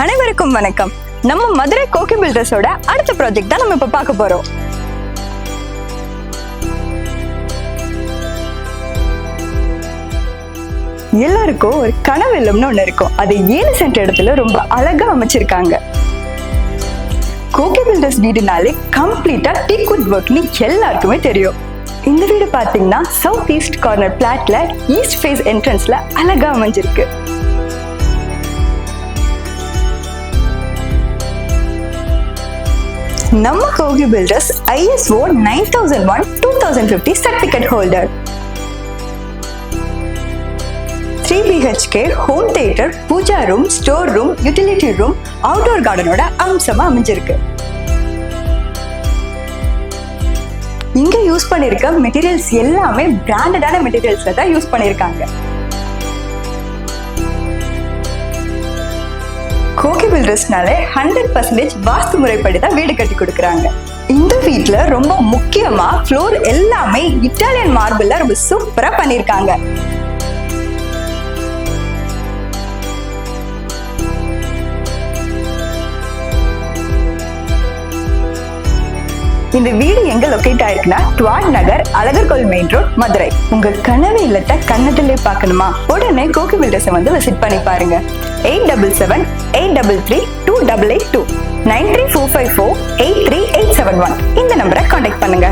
அனைவருக்கும் வணக்கம். நம்ம மதுரை கோகி பில்டர்ஸோட அடுத்த ப்ராஜெக்ட் தான் நம்ம இப்ப பார்க்க போறோம். எல்லாருக்கும் ஒரு கனவு இல்லம்னு ஒண்ணு இருக்கும். அது ஏழு சென்ட் இடத்துல ரொம்ப அழகா அமைச்சிருக்காங்க. கோகி பில்டர்ஸ் வீடுனாலே கம்ப்ளீட்டா டீக் குட் ஒர்க்னு எல்லாருக்குமே தெரியும். இந்த வீடு பாத்தீங்கன்னா சவுத் ஈஸ்ட் கார்னர் பிளாட்ல ஈஸ்ட் ஃபேஸ் என்ட்ரன்ஸ்ல அழகா அமைஞ்சிருக்கு. நம்ம Kogi builders ISO nine thousand one two thousand fifty certificate holder three BHK home theatre pooja room store room utility room outdoor கார்டனோட அம்சமா அமைஞ்சிருக்கு. இங்க யூஸ் பண்ணிருக்க மெட்டீரியல்ஸ் எல்லாமே பிராண்டடான மெட்டீரியல்ஸ்ல தான் யூஸ் பண்ணிருக்காங்க. பில்டர்ஸ்னாலே ஹண்ட்ரட் பர்சன்டேஜ் வாஸ்து முறைப்படி தான் வீடு கட்டி கொடுக்குறாங்க. இந்த வீட்டில் ரொம்ப முக்கியமா ஃப்ளோர் எல்லாமே இட்டாலியன் மார்பிளில் ரொம்ப சூப்பராக பண்ணியிருக்காங்க இந்த வீடு எங்க லொகேட் ஆயிருக்குன்னா டுவாட் நகர் அழகர்கோல் மெயின் ரோட் மதுரை. உங்க கனவு இல்லத்தை கன்னத்திலே பார்க்கணுமா? உடனே கோகி பில்டர்ஸை வந்து விசிட் பண்ணி பாருங்க. Eight double seven eight double three two double eight two nine three four five four eight three eight seven one இந்த நம்பரை காண்டாக்ட் பண்ணுங்க.